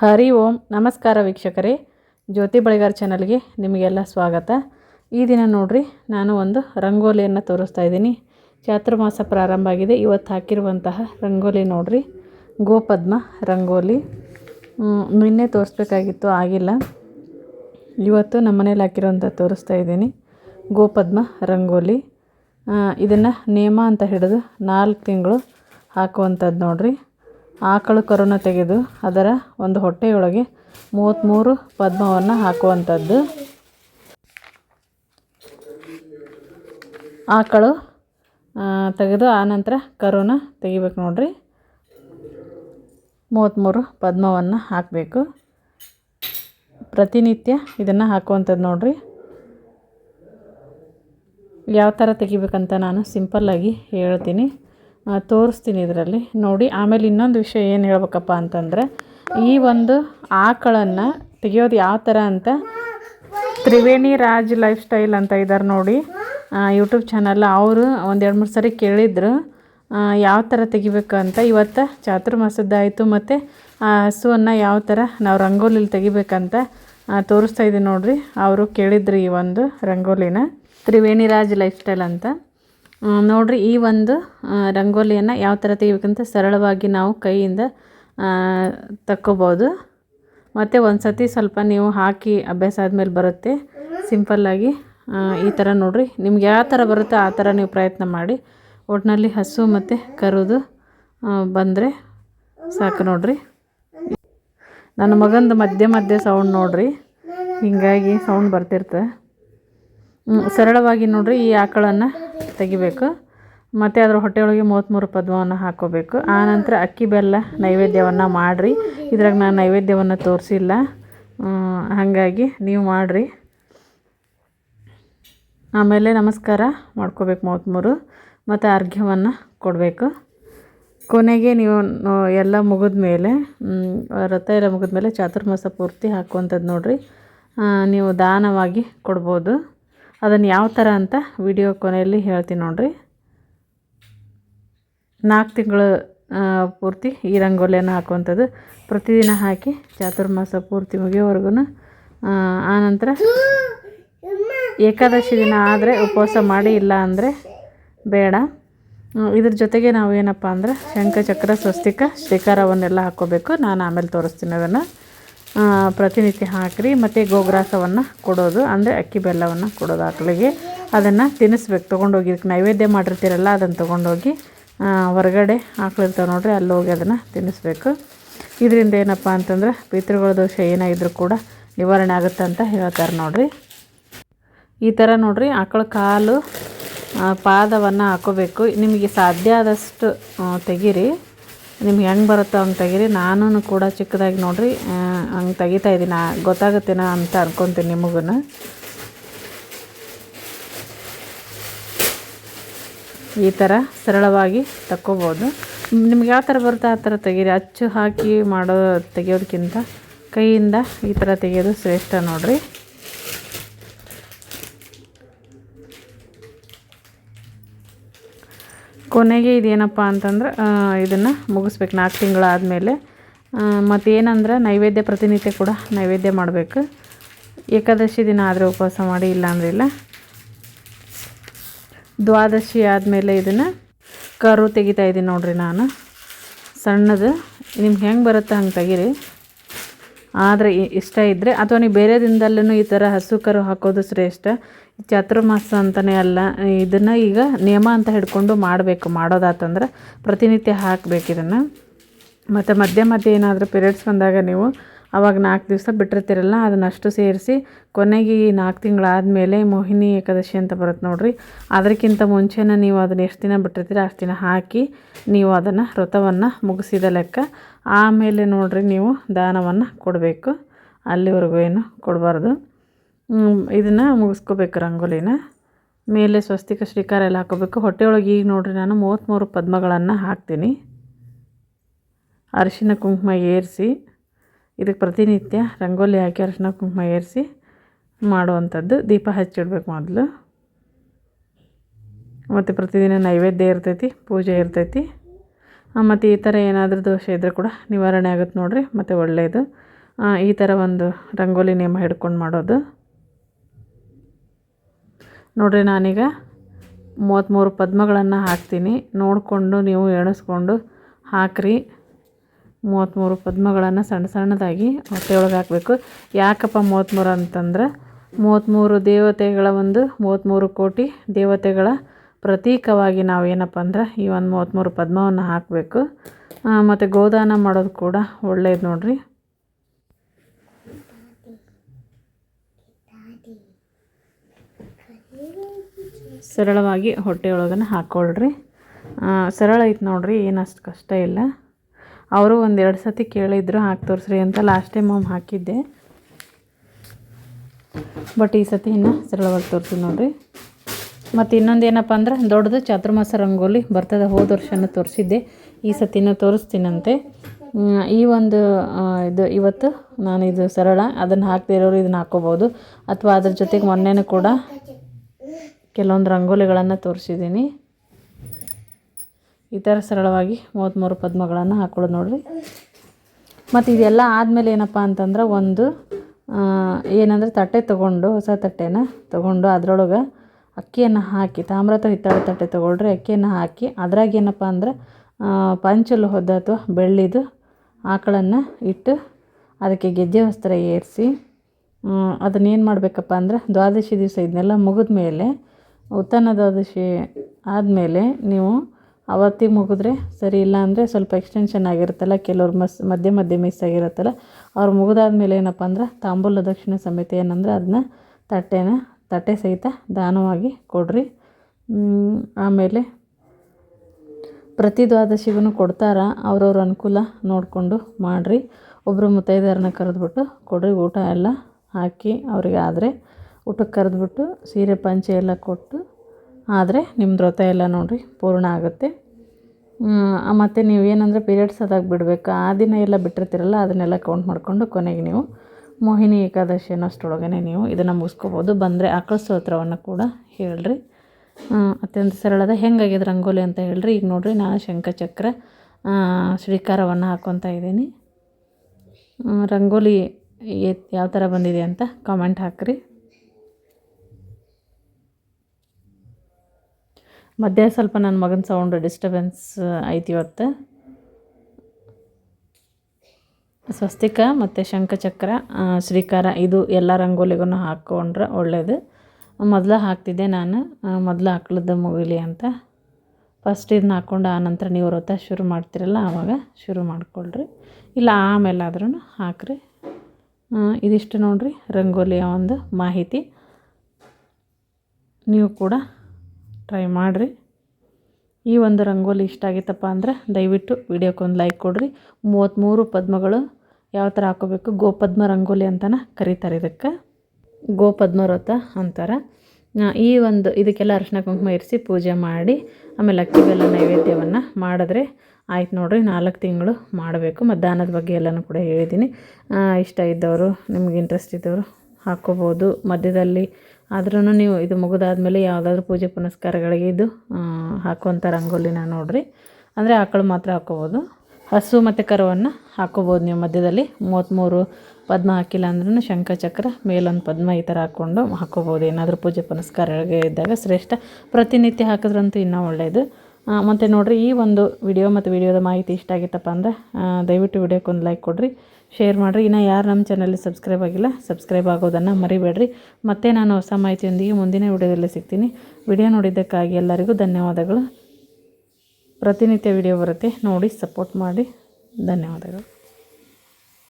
ಹರಿ ಓಂ. ನಮಸ್ಕಾರ ವೀಕ್ಷಕರೇ. ಜ್ಯೋತಿ ಬಳಿಗಾರ್ ಚಾನಲ್ಗೆ ನಿಮಗೆಲ್ಲ ಸ್ವಾಗತ. ಈ ದಿನ ನೋಡ್ರಿ, ನಾನು ಒಂದು ರಂಗೋಲಿಯನ್ನು ತೋರಿಸ್ತಾ ಇದ್ದೀನಿ. ಚಾತುರ್ಮಾಸ ಪ್ರಾರಂಭ ಆಗಿದೆ. ಇವತ್ತು ಹಾಕಿರುವಂತಹ ರಂಗೋಲಿ ನೋಡ್ರಿ. ಗೋಪದ್ಮ ರಂಗೋಲಿ. ನಿನ್ನೆ ತೋರಿಸ್ಬೇಕಾಗಿತ್ತು, ಆಗಿಲ್ಲ. ಇವತ್ತು ನಮ್ಮ ಮನೇಲಿ ಹಾಕಿರೋಂಥ ತೋರಿಸ್ತಾ ಇದ್ದೀನಿ. ಗೋಪದ್ಮ ರಂಗೋಲಿ. ಇದನ್ನು ನೇಮ ಅಂತ ಹಿಡಿದು ನಾಲ್ಕು ತಿಂಗಳು ಹಾಕುವಂಥದ್ದು ನೋಡ್ರಿ. ಆಕಳು ಕರುನ ತೆಗೆದು ಅದರ ಒಂದು ಹೊಟ್ಟೆಯೊಳಗೆ ಮೂವತ್ತ್ಮೂರು ಪದ್ಮವನ್ನು ಹಾಕುವಂಥದ್ದು. ಆಕಳು ತೆಗೆದು ಆನಂತರ ಕರುನ ತೆಗಿಬೇಕು ನೋಡ್ರಿ. ಮೂವತ್ತ್ಮೂರು ಪದ್ಮವನ್ನು ಹಾಕಬೇಕು. ಪ್ರತಿನಿತ್ಯ ಇದನ್ನು ಹಾಕುವಂಥದ್ದು ನೋಡ್ರಿ. ಯಾವ ಥರ ತೆಗಿಬೇಕಂತ ನಾನು ಸಿಂಪಲ್ಲಾಗಿ ಹೇಳ್ತೀನಿ. ತೋರಿಸ್ತೀನಿ ಇದರಲ್ಲಿ. ನೋಡಿ, ಆಮೇಲೆ ಇನ್ನೊಂದು ವಿಷಯ ಏನು ಹೇಳ್ಬೇಕಪ್ಪ ಅಂತಂದರೆ, ಈ ಒಂದು ಆಕಳನ್ನು ತೆಗಿಯೋದು ಯಾವ ಥರ ಅಂತ ತ್ರಿವೇಣಿ ರಾಜ್ ಲೈಫ್ ಸ್ಟೈಲ್ ಅಂತ ಇದ್ದಾರೆ ನೋಡಿ. ಯೂಟ್ಯೂಬ್ ಚಾನಲ್ ಅವರು ಒಂದು ಎರಡು ಮೂರು ಸರಿ ಕೇಳಿದ್ರು ಯಾವ ಥರ ತೆಗಿಬೇಕು ಅಂತ. ಇವತ್ತು ಚಾತುರ್ಮಾಸದ್ದಾಯಿತು ಮತ್ತು, ಆ ಹಸುವನ್ನು ಯಾವ ಥರ ನಾವು ರಂಗೋಲಿಲಿ ತೆಗಿಬೇಕಂತ ತೋರಿಸ್ತಾ ಇದ್ದೀನಿ ನೋಡಿರಿ. ಅವರು ಕೇಳಿದ್ರು ಈ ಒಂದು ರಂಗೋಲಿನ. ತ್ರಿವೇಣಿ ರಾಜ್ ಲೈಫ್ ಸ್ಟೈಲ್ ಅಂತ. ನೋಡ್ರಿ ಈ ಒಂದು ರಂಗೋಲಿಯನ್ನು ಯಾವ ಥರ ತೆಗಿಬೇಕಂತ ಸರಳವಾಗಿ ನಾವು ಕೈಯಿಂದ ತಕ್ಕೋಬೋದು. ಮತ್ತು ಒಂದು ಸತಿ ಸ್ವಲ್ಪ ನೀವು ಹಾಕಿ ಅಭ್ಯಾಸ ಆದಮೇಲೆ ಬರುತ್ತೆ. ಸಿಂಪಲ್ಲಾಗಿ ಈ ಥರ ನೋಡ್ರಿ. ನಿಮ್ಗೆ ಯಾವ ಥರ ಬರುತ್ತೋ ಆ ಥರ ನೀವು ಪ್ರಯತ್ನ ಮಾಡಿ. ಒಟ್ಟಿನಲ್ಲಿ ಹಸು ಮತ್ತು ಕರುದು ಬಂದರೆ ಸಾಕು ನೋಡ್ರಿ. ನನ್ನ ಮಗಂದು ಮಧ್ಯೆ ಮಧ್ಯೆ ಸೌಂಡ್ ನೋಡ್ರಿ. ಹೀಗಾಗಿ ಸೌಂಡ್ ಬರ್ತಿರ್ತದೆ ಸರಳವಾಗಿ ನೋಡ್ರಿ ಈ ಆಕಳನ್ನು ತೆಗಿಬೇಕು. ಮತ್ತು ಅದರ ಹೊಟ್ಟೆಯೊಳಗೆ ಮೂವತ್ತ್ಮೂರು ಪದ್ಮವನ್ನು ಹಾಕೋಬೇಕು. ಆನಂತರ ಅಕ್ಕಿ ಬೆಲ್ಲ ನೈವೇದ್ಯವನ್ನು ಮಾಡಿರಿ. ಇದ್ರಾಗ ನಾನು ನೈವೇದ್ಯವನ್ನು ತೋರಿಸಿಲ್ಲ. ಹಾಗಾಗಿ ನೀವು ಮಾಡಿರಿ. ಆಮೇಲೆ ನಮಸ್ಕಾರ ಮಾಡ್ಕೋಬೇಕು ಮೂವತ್ತ್ಮೂರು ಮತ್ತು ಅರ್ಘ್ಯವನ್ನು ಕೊಡಬೇಕು. ಕೊನೆಗೆ ನೀವು ಎಲ್ಲ ಮುಗಿದ ಮೇಲೆ ವ್ರತ ಎಲ್ಲ ಮುಗಿದ ಮೇಲೆ ಚಾತುರ್ಮಾಸ ಪೂರ್ತಿ ಹಾಕುವಂಥದ್ದು ನೋಡಿರಿ. ನೀವು ದಾನವಾಗಿ ಕೊಡ್ಬೋದು. ಅದನ್ನು ಯಾವ ಥರ ಅಂತ ವಿಡಿಯೋ ಕೊನೆಯಲ್ಲಿ ಹೇಳ್ತೀನಿ ನೋಡಿರಿ. ನಾಲ್ಕು ತಿಂಗಳು ಪೂರ್ತಿ ಈ ರಂಗೋಲಿಯನ್ನು ಹಾಕುವಂಥದ್ದು. ಪ್ರತಿದಿನ ಹಾಕಿ ಚಾತುರ್ಮಾಸ ಪೂರ್ತಿ ಮುಗಿಯೋವರೆಗೂ ಆನಂತರ ಏಕಾದಶಿ ದಿನ ಆದರೆ ಉಪವಾಸ ಮಾಡಿ ಇಲ್ಲ ಅಂದರೆ ಬೇಡ. ಇದ್ರ ಜೊತೆಗೆ ನಾವು ಏನಪ್ಪ ಅಂದ್ರೆ ಶಂಖ ಚಕ್ರ ಸ್ವಸ್ತಿಕ, ಶ್ರೀಕಾರವನ್ನೆಲ್ಲ ಹಾಕ್ಕೋಬೇಕು. ನಾನು ಆಮೇಲೆ ತೋರಿಸ್ತೀನಿ ಅದನ್ನು. ಪ್ರತಿನಿತ್ಯ ಹಾಕಿರಿ, ಮತ್ತು ಗೋಗ್ರಾಸವನ್ನು ಕೊಡೋದು, ಅಂದರೆ ಅಕ್ಕಿ ಬೆಲ್ಲವನ್ನು ಕೊಡೋದು ಆಕಳಿಗೆ. ಅದನ್ನು ತಿನ್ನಿಸ್ಬೇಕು ತೊಗೊಂಡೋಗಿ, ಇದಕ್ಕೆ ನೈವೇದ್ಯ ಮಾಡಿರ್ತೀರಲ್ಲ, ಅದನ್ನು ತೊಗೊಂಡೋಗಿ ಹೊರಗಡೆ ಆಕಳಿರ್ತಾವೆ ನೋಡ್ರಿ ಅಲ್ಲಿ ಹೋಗಿ ಅದನ್ನು ತಿನ್ನಿಸ್ಬೇಕು ಇದರಿಂದ ಏನಪ್ಪ ಅಂತಂದ್ರೆ, ಪಿತೃಗಳ ದೋಷ ಏನಾಗಿದ್ರೂ ಕೂಡ ನಿವಾರಣೆ ಆಗುತ್ತೆ ಅಂತ ಹೇಳ್ತಾರೆ ನೋಡಿರಿ. ಈ ಥರ ನೋಡಿರಿ, ಆಕಳ ಕಾಲು ಪಾದವನ್ನು ಹಾಕೋಬೇಕು. ನಿಮಗೆ ಸಾಧ್ಯ ಆದಷ್ಟು ತೆಗೀರಿ. ನಿಮ್ಗೆ ಹೆಂಗೆ ಬರುತ್ತೋ ಹಂಗೆ ತೆಗೀರಿ. ನಾನು ಕೂಡ ಚಿಕ್ಕದಾಗಿ ನೋಡ್ರಿ ಹಂಗೆ ತೆಗಿತಾ ಇದ್ದೀನಿ. ಗೊತ್ತಾಗುತ್ತೇನೋ ಅಂತ ಅನ್ಕೊತೀನಿ ನಿಮಗೂ ಈ ಥರ ಸರಳವಾಗಿ ತಕ್ಕೋಬೋದು. ನಿಮ್ಗೆ ಯಾವ ಥರ ಬರುತ್ತೋ ಆ ಥರ ತೆಗೀರಿ. ಅಚ್ಚು ಹಾಕಿ ಮಾಡೋ ತೆಗೆಯೋದಕ್ಕಿಂತ ಕೈಯಿಂದ ಈ ಥರ ತೆಗೆಯೋದು ಶ್ರೇಷ್ಠ ನೋಡ್ರಿ. ಕೊನೆಗೆ ಇದೇನಪ್ಪ ಅಂತಂದ್ರೆ ಇದನ್ನು ಮುಗಿಸ್ಬೇಕು. ನಾಲ್ಕು ತಿಂಗಳಾದಮೇಲೆ. ಮತ್ತು ಏನಂದ್ರೆ ನೈವೇದ್ಯ ಪ್ರತಿನಿತ್ಯ ಕೂಡ ನೈವೇದ್ಯ ಮಾಡಬೇಕು. ಏಕಾದಶಿ ದಿನ ಆದರೆ ಉಪವಾಸ ಮಾಡಿ ಇಲ್ಲ ಇಲ್ಲ. ದ್ವಾದಶಿ ಆದಮೇಲೆ ಇದನ್ನು ಕರು ತೆಗಿತಾ ಇದ್ದೀನಿ ನೋಡ್ರಿ ನಾನು. ಸಣ್ಣದು. ನಿಮ್ಗೆ ಹೆಂಗೆ ಬರುತ್ತೆ ಹಂಗೆ ತೆಗೀರಿ. ಆದರೆ ಇಷ್ಟ ಇದ್ದರೆ ಅಥವಾ ನೀವು ಬೇರೆ ದಿನದಲ್ಲೂ ಈ ಥರ ಹಸು ಕರು ಹಾಕೋದು ಶ್ರೇಷ್ಠ. ಚಾತುರ್ಮಾಸ ಅಂತಲೇ ಅಲ್ಲ, ಇದನ್ನು ಈಗ ನಿಯಮ ಅಂತ ಹಿಡ್ಕೊಂಡು ಮಾಡಬೇಕು, ಮಾಡೋದಾತಂದ್ರೆ ಪ್ರತಿನಿತ್ಯ ಹಾಕಬೇಕು ಇದನ್ನು. ಮತ್ತು ಮಧ್ಯೆ ಮಧ್ಯೆ ಏನಾದರೂ ಪಿರಿಯಡ್ಸ್ ಬಂದಾಗ ನೀವು ಅವಾಗ ನಾಲ್ಕು ದಿವಸ ಬಿಟ್ಟಿರ್ತೀರಲ್ಲ ಅದನ್ನಷ್ಟು ಸೇರಿಸಿ ಕೊನೆಗೆ ಈ ನಾಲ್ಕು ತಿಂಗಳಾದಮೇಲೆ ಮೋಹಿನಿ ಏಕಾದಶಿ ಅಂತ ಬರುತ್ತೆ ನೋಡಿರಿ. ಅದಕ್ಕಿಂತ ಮುಂಚೆನೇ ನೀವು ಅದನ್ನು ಎಷ್ಟು ದಿನ ಬಿಟ್ಟಿರ್ತೀರ ಅಷ್ಟು ದಿನ ಹಾಕಿ ನೀವು ಅದನ್ನು ವ್ರತವನ್ನು ಮುಗಿಸಿದ ಲೆಕ್ಕ. ಆಮೇಲೆ ನೋಡಿರಿ ನೀವು ದಾನವನ್ನು ಕೊಡಬೇಕು. ಅಲ್ಲಿವರೆಗೂ ಏನು ಕೊಡಬಾರ್ದು. ಇದನ್ನು ಮುಗಿಸ್ಕೋಬೇಕು ರಂಗೋಲಿನ. ಮೇಲೆ ಸ್ವಸ್ತಿಕ ಶ್ರೀಕಾರ ಎಲ್ಲ ಹಾಕೋಬೇಕು. ಹೊಟ್ಟೆಯೊಳಗೆ ಈಗ ನೋಡಿರಿ ನಾನು ಮೂವತ್ತ್ಮೂರು ಪದ್ಮಗಳನ್ನು ಹಾಕ್ತೀನಿ. ಅರಿಶಿನ ಕುಂಕುಮ ಏರಿಸಿ ಇದಕ್ಕೆ ಪ್ರತಿನಿತ್ಯ ರಂಗೋಲಿ ಹಾಕಿ ಅರಿಶಿನ ಕುಂಕುಮ ಏರಿಸಿ ಮಾಡುವಂಥದ್ದು. ದೀಪ ಹಚ್ಚಿಡ್ಬೇಕು ಮೊದಲು. ಮತ್ತು ಪ್ರತಿದಿನ ನೈವೇದ್ಯ ಇರ್ತೈತಿ, ಪೂಜೆ ಇರ್ತೈತಿ. ಮತ್ತು ಈ ಥರ ಏನಾದರೂ ದೋಷ ಇದ್ದರೆ ಕೂಡ ನಿವಾರಣೆ ಆಗುತ್ತೆ ನೋಡಿರಿ. ಮತ್ತು ಒಳ್ಳೆಯದು ಈ ಥರ ಒಂದು ರಂಗೋಲಿ ನೇಮ ಹಿಡ್ಕೊಂಡು ಮಾಡೋದು. ನೋಡಿರಿ, ನಾನೀಗ ಮೂವತ್ತ್ಮೂರು ಪದ್ಮಗಳನ್ನು ಹಾಕ್ತೀನಿ. ನೋಡಿಕೊಂಡು ನೀವು ಎಣಿಸ್ಕೊಂಡು ಹಾಕ್ರಿ. ಮೂವತ್ತ್ಮೂರು ಪದ್ಮಗಳನ್ನು ಸಣ್ಣ ಸಣ್ಣದಾಗಿ ಹೊಟ್ಟೆ ಒಳಗೆ ಹಾಕಬೇಕು. ಯಾಕಪ್ಪ ಮೂವತ್ತ್ಮೂರು ಅಂತಂದ್ರೆ ಮೂವತ್ತ್ಮೂರು ದೇವತೆಗಳ ಒಂದು ಮೂವತ್ತ್ಮೂರು ಕೋಟಿ ದೇವತೆಗಳ ಪ್ರತೀಕವಾಗಿ ನಾವು ಏನಪ್ಪ ಅಂದ್ರೆ ಈ ಒಂದು ಮೂವತ್ತ್ಮೂರು ಪದ್ಮವನ್ನು ಹಾಕಬೇಕು. ಮತ್ತು ಗೋದಾನ ಮಾಡೋದು ಕೂಡ ಒಳ್ಳೇದು ನೋಡ್ರಿ. ಸರಳವಾಗಿ ಹೊಟ್ಟೆಯೊಳಗನ ಹಾಕ್ಕೊಳ್ರಿ ಸರಳ ಐತೆ ನೋಡ್ರಿ ಏನು ಅಷ್ಟು ಕಷ್ಟ ಇಲ್ಲ. ಅವರು ಒಂದು ಎರಡು ಸತಿ ಕೇಳಿದ್ರು, ಹಾಕಿ ತೋರಿಸ್ರಿ ಅಂತ ಲಾಸ್ಟ್ ಟೈಮ್ ಒಮ್ಮೆ ಹಾಕಿದ್ದೆ. ಬಟ್ ಈ ಸತಿ ಇನ್ನು ಸರಳವಾಗಿ ತೋರಿಸಿ ನೋಡಿರಿ. ಮತ್ತು ಇನ್ನೊಂದು ಏನಪ್ಪ ಅಂದ್ರೆ, ದೊಡ್ಡದು ಚಾತುರ್ಮಾಸ ರಂಗೋಲಿ ಬರ್ತದೆ, ಹೋದ ವರ್ಷನೂ ತೋರಿಸಿದ್ದೆ. ಈ ಸತಿನೂ ತೋರಿಸ್ತೀನಂತೆ. ಈ ಒಂದು ಇದು ಇವತ್ತು ನಾನು ಇದು ಸರಳ, ಅದನ್ನು ಹಾಕದೇ ಇರೋರು ಇದನ್ನು ಹಾಕ್ಕೋಬೋದು ಅಥವಾ ಅದ್ರ ಜೊತೆಗೆ ಮೊನ್ನೆನೂ ಕೂಡ ಕೆಲವೊಂದು ರಂಗೋಲಿಗಳನ್ನು ತೋರಿಸಿದ್ದೀನಿ. ಈ ಥರ ಸರಳವಾಗಿ ಮೂವತ್ತ್ಮೂರು ಪದ್ಮಗಳನ್ನು ಹಾಕ್ಕೊಳ್ಳೋದು ನೋಡಿರಿ. ಮತ್ತು ಇದೆಲ್ಲ ಆದಮೇಲೆ ಏನಪ್ಪ ಅಂತಂದ್ರೆ ಒಂದು ಏನಂದರೆ ತಟ್ಟೆ ತೊಗೊಂಡು, ಹೊಸ ತಟ್ಟೆನ ತೊಗೊಂಡು ಅದರೊಳಗೆ ಅಕ್ಕಿಯನ್ನು ಹಾಕಿ ತಾಮ್ರ ಅಥವಾ ಹಿತ್ತಾಳೆ ತಟ್ಟೆ ತೊಗೊಳ್ರಿ, ಅಕ್ಕಿಯನ್ನು ಹಾಕಿ ಅದ್ರಾಗ ಏನಪ್ಪ ಅಂದ್ರೆ ಪಂಚಲು ಹೊದ್ದ ಅಥವಾ ಬೆಳ್ಳಿದು ಆಕಳನ್ನು ಇಟ್ಟು ಅದಕ್ಕೆ ಗೆಜ್ಜೆ ವಸ್ತ್ರ ಏರಿಸಿ ಅದನ್ನೇನು ಮಾಡಬೇಕಪ್ಪ ಅಂದ್ರೆ ದ್ವಾದಶಿ ದಿವಸ ಇದನ್ನೆಲ್ಲ ಮುಗಿದ ಮೇಲೆ ಉತ್ತನ ದ್ವಾದಶಿ ಆದಮೇಲೆ ನೀವು ಅವತ್ತಿಗೆ ಮುಗಿದ್ರೆ ಸರಿ ಇಲ್ಲ ಅಂದರೆ ಸ್ವಲ್ಪ ಎಕ್ಸ್ಟೆನ್ಷನ್ ಆಗಿರುತ್ತಲ್ಲ, ಕೆಲವ್ರು ಮಸ್, ಮಧ್ಯೆ ಮಧ್ಯೆ ಮಿಸ್ ಆಗಿರುತ್ತಲ್ಲ, ಅವ್ರು ಮುಗಿದಾದ್ಮೇಲೆ ಏನಪ್ಪ ಅಂದ್ರೆ ತಾಂಬೂಲ ದಕ್ಷಿಣ ಸಮೇತ ಏನಂದ್ರೆ ಅದನ್ನ ತಟ್ಟೆನ, ತಟ್ಟೆ ಸಹಿತ ದಾನವಾಗಿ ಕೊಡ್ರಿ. ಆಮೇಲೆ ಪ್ರತಿ ದ್ವಾದಶಿಗೂ ಕೊಡ್ತಾರ, ಅವ್ರವ್ರ ಅನುಕೂಲ ನೋಡಿಕೊಂಡು ಮಾಡಿರಿ. ಒಬ್ಬರು ಮುತ್ತೈದೆಯರನ್ನ ಕರೆದ್ಬಿಟ್ಟು ಕೊಡ್ರಿ, ಊಟ ಎಲ್ಲ ಹಾಕಿ ಅವರಿಗೆ ಆದರೆ ಊಟಕ್ಕೆ ಕರೆದ್ಬಿಟ್ಟು ಸೀರೆ ಪಂಚೆ ಎಲ್ಲ ಕೊಟ್ಟು ಆದರೆ ನಿಮ್ಮ ವ್ರತ ಎಲ್ಲ ನೋಡಿರಿ ಪೂರ್ಣ ಆಗುತ್ತೆ. ಮತ್ತು ನೀವು ಏನಂದರೆ ಪೀರಿಯಡ್ಸ್ ಅದಾಗ ಬಿಡಬೇಕು. ಆ ದಿನ ಎಲ್ಲ ಬಿಟ್ಟಿರ್ತೀರಲ್ಲ, ಅದನ್ನೆಲ್ಲ ಕೌಂಟ್ ಮಾಡಿಕೊಂಡು ಕೊನೆಗೆ ನೀವು ಮೋಹಿನಿ ಏಕಾದಶಿ ಅನ್ನೋಷ್ಟರೊಳಗೇ ನೀವು ಇದನ್ನು ಮುಗಿಸ್ಕೋಬೋದು. ಬಂದರೆ ಆಕಳ ಸ್ತೋತ್ರವನ್ನು ಕೂಡ ಹೇಳ್ರಿ. ಅತ್ಯಂತ ಸರಳದ ಹೆಂಗಾಗಿದೆ ರಂಗೋಲಿ ಅಂತ ಹೇಳ್ರಿ. ಈಗ ನೋಡಿರಿ ನಾನು ಶಂಖಚಕ್ರ ಶ್ರೀಕಾರವನ್ನು ಹಾಕ್ಕೊತಾ ಇದ್ದೀನಿ. ರಂಗೋಲಿ ಯಾವ ಥರ ಬಂದಿದೆ ಅಂತ ಕಾಮೆಂಟ್ ಹಾಕ್ರಿ. ಮಧ್ಯ ಸ್ವಲ್ಪ ನನ್ನ ಮಗನ ಸೌಂಡ್ ಡಿಸ್ಟರ್ಬೆನ್ಸ್ ಐತಿ ಇವತ್ತು. ಸ್ವಸ್ತಿಕ ಮತ್ತು ಶಂಖಚಕ್ರ ಆ, ಶ್ರೀಕಾರ ಇದು ಎಲ್ಲ ರಂಗೋಲಿಗೂ ಹಾಕ್ಕೊಂಡ್ರೆ ಒಳ್ಳೆಯದು ಮೊದಲು ಹಾಕ್ತಿದ್ದೆ ನಾನು. ಮೊದಲು ಹಾಕ್ಲದ್ದು ಮುಗಿಲಿ ಅಂತ. ಫಸ್ಟ್ ಇದನ್ನ ಹಾಕ್ಕೊಂಡು ನಂತರ ನೀವು ವ್ರತ ಶುರು ಮಾಡ್ತಿರಲ್ಲ ಆವಾಗ ಶುರು ಮಾಡ್ಕೊಳ್ರಿ. ಇಲ್ಲ ಆಮೇಲಾದ್ರೂ ಹಾಕ್ರಿ. ಆ, ಇದಿಷ್ಟು ನೋಡಿರಿ ರಂಗೋಲಿಯ ಒಂದು ಮಾಹಿತಿ. ನೀವು ಕೂಡ ಟ್ರೈ ಮಾಡಿರಿ. ಈ ಒಂದು ರಂಗೋಲಿ ಇಷ್ಟ ಆಗಿತ್ತಪ್ಪ ಅಂದ್ರೆ ದಯವಿಟ್ಟು ವಿಡಿಯೋಕ್ಕೊಂದು ಲೈಕ್ ಕೊಡಿರಿ. ಮೂವತ್ತ್ಮೂರು ಪದ್ಮಗಳು ಯಾವ ಥರ ಹಾಕೋಬೇಕು, ಗೋಪದ್ಮ ರಂಗೋಲಿ ಅಂತಲೇ ಕರೀತಾರೆ ಇದಕ್ಕೆ. ಗೋಪದ್ಮ ವ್ರತ ಅಂತಾರೆ. ಈ ಒಂದು ಇದಕ್ಕೆಲ್ಲ ಅರಿಶಿನ ಕುಂಕುಮ ಇರಿಸಿ ಪೂಜೆ ಮಾಡಿ, ಆಮೇಲೆ ಅಕ್ಕಿ ಬೆಲ್ಲ ನೈವೇದ್ಯವನ್ನು ಮಾಡಿದ್ರೆ ಆಯ್ತು ನೋಡಿರಿ, ನಾಲ್ಕು ತಿಂಗಳು ಮಾಡಬೇಕು. ಮತ್ತು ಬಗ್ಗೆ ಎಲ್ಲನೂ ಕೂಡ ಹೇಳಿದ್ದೀನಿ ಇಷ್ಟ ಇದ್ದವರು, ನಿಮ್ಗೆ ಇಂಟ್ರೆಸ್ಟ್ ಇದ್ದವರು ಹಾಕ್ಕೋಬೋದು ಮಧ್ಯದಲ್ಲಿ ಆದ್ರೂ ನೀವು ಇದು ಮುಗಿದಾದ್ಮೇಲೆ ಯಾವುದಾದ್ರೂ ಪೂಜೆ ಪುನಸ್ಕಾರಗಳಿಗೆ ಇದು ಹಾಕುವಂಥ ರಂಗೋಲಿನ ನೋಡಿರಿ. ಅಂದರೆ ಆಕಳು ಮಾತ್ರ ಹಾಕೋಬೋದು. ಹಸು ಮತ್ತು ಕರುವನ್ನು ಹಾಕೋಬೋದು ನೀವು ಮಧ್ಯದಲ್ಲಿ. ಮೂವತ್ತ್ಮೂರು ಪದ್ಮ ಹಾಕಿಲ್ಲ ಅಂದ್ರೂ ಶಂಖಚಕ್ರ ಮೇಲೊಂದು ಪದ್ಮ ಈ ಥರ ಹಾಕ್ಕೊಂಡು ಹಾಕೋಬೋದು. ಏನಾದರೂ ಪೂಜೆ ಪುನಸ್ಕಾರಗಳಿಗೆ ಇದ್ದಾಗ ಶ್ರೇಷ್ಠ. ಪ್ರತಿನಿತ್ಯ ಹಾಕಿದ್ರಂತೂ ಇನ್ನೂ ಒಳ್ಳೆಯದು ಮತ್ತು ನೋಡಿರಿ, ಈ ಒಂದು ವಿಡಿಯೋ ಮತ್ತು ವಿಡಿಯೋದ ಮಾಹಿತಿ ಇಷ್ಟ ಆಗಿತ್ತಪ್ಪ ಅಂದರೆ ದಯವಿಟ್ಟು ದಯವಿಟ್ಟು ವಿಡಿಯೋಕ್ಕೊಂದು ಲೈಕ್ ಕೊಡಿರಿ ಶೇರ್ ಮಾಡಿರಿ. ಇನ್ನು ಯಾರು ನಮ್ಮ ಚಾನಲ್ಲಿ ಸಬ್ಸ್ಕ್ರೈಬ್ ಆಗಿಲ್ಲ ಸಬ್ಸ್ಕ್ರೈಬ್ ಆಗೋದನ್ನು ಮರಿಬೇಡ್ರಿ. ಮತ್ತೆ ನಾನು ಹೊಸ ಮಾಹಿತಿಯೊಂದಿಗೆ ಮುಂದಿನ ವಿಡಿಯೋದಲ್ಲಿ ಸಿಗ್ತೀನಿ. ವಿಡಿಯೋ ನೋಡಿದ್ದಕ್ಕಾಗಿ ಎಲ್ಲರಿಗೂ ಧನ್ಯವಾದಗಳು. ಪ್ರತಿನಿತ್ಯ ವಿಡಿಯೋ ಬರುತ್ತೆ, ನೋಡಿ ಸಪೋರ್ಟ್ ಮಾಡಿ. ಧನ್ಯವಾದಗಳು.